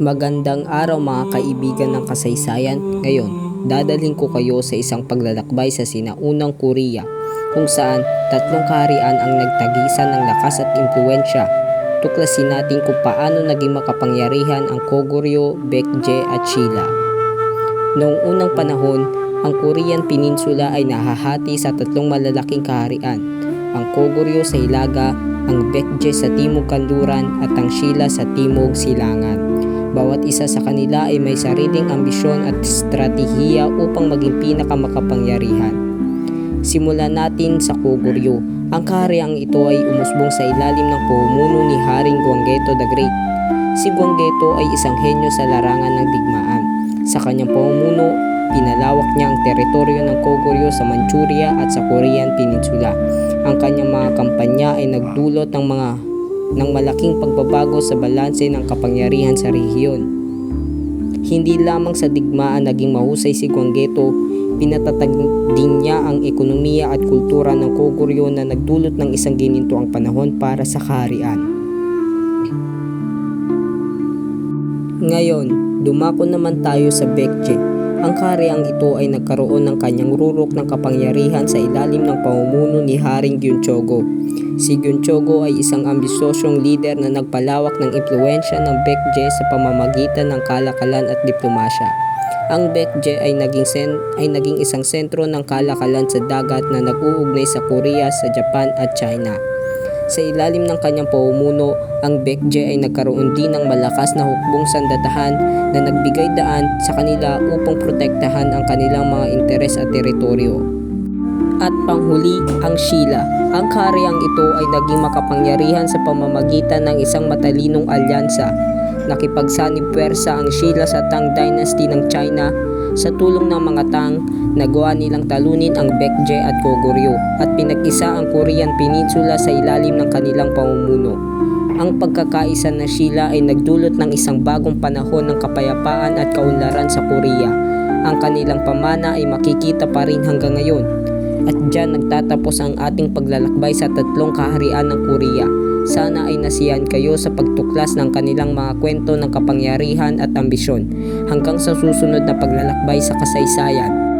Magandang araw mga kaibigan ng kasaysayan. Ngayon, dadalhin ko kayo sa isang paglalakbay sa sinaunang Korea kung saan tatlong kaharian ang nagtagisan ng lakas at impluensya. Tuklasin natin kung paano naging makapangyarihan ang Koguryo, Baekje at Shilla. Noong unang panahon, ang Korean Peninsula ay nahahati sa tatlong malalaking kaharian. Ang Koguryo sa Hilaga, ang Baekje sa Timog Kanluran at ang Shilla sa Timog Silangan. Bawat isa sa kanila ay may sariling ambisyon at estratehiya upang maging pinakamakapangyarihan. Simulan natin sa Koguryo. Ang kahariang ito ay umusbong sa ilalim ng pamumuno ni Haring Gwanggeto the Great. Si Gwanggeto ay isang henyo sa larangan ng digmaan. Sa kanyang pamumuno, pinalawak niya ang teritoryo ng Koguryo sa Manchuria at sa Korean Peninsula. Ang kanyang mga kampanya ay nagdulot ng mga ng malaking pagbabago sa balanse ng kapangyarihan sa rehiyon. Hindi lamang sa digmaan naging mahusay si Gwanggeto, pinatatag din niya ang ekonomiya at kultura ng Koguryo na nagdulot ng isang ginintuang panahon para sa kaharian. Ngayon, dumako naman tayo sa Baekje. Ang kahariang ito ay nagkaroon ng kanyang rurok ng kapangyarihan sa ilalim ng pamumuno ni Haring Gyunchogo. Si Gyunchogo ay isang ambisosyong leader na nagpalawak ng impluensya ng Baekje sa pamamagitan ng kalakalan at diplomasya. Ang Baekje ay naging, sen ay naging isang sentro ng kalakalan sa dagat na nag-uugnay sa Korea, sa Japan at China. Sa ilalim ng kanyang pamumuno, ang Baekje ay nagkaroon din ng malakas na hukbong sandatahan na nagbigay daan sa kanila upang protektahan ang kanilang mga interes at teritoryo. At panghuli, ang Shilla. Ang karyang ito ay naging makapangyarihan sa pamamagitan ng isang matalinong alyansa. Nakipagsanib puwersa ang Shilla sa Tang Dynasty ng China sa tulong ng mga Tang, nagawa nilang talunin ang Baekje at Koguryo at pinag-isa ang Korean Peninsula sa ilalim ng kanilang pamumuno. Ang pagkakaisa ng Shilla ay nagdulot ng isang bagong panahon ng kapayapaan at kaunlaran sa Korea. Ang kanilang pamana ay makikita pa rin hanggang ngayon. At dyan nagtatapos ang ating paglalakbay sa tatlong kaharian ng Korea. Sana ay nasiyan kayo sa pagtuklas ng kanilang mga kwento ng kapangyarihan at ambisyon. Hanggang sa susunod na paglalakbay sa kasaysayan.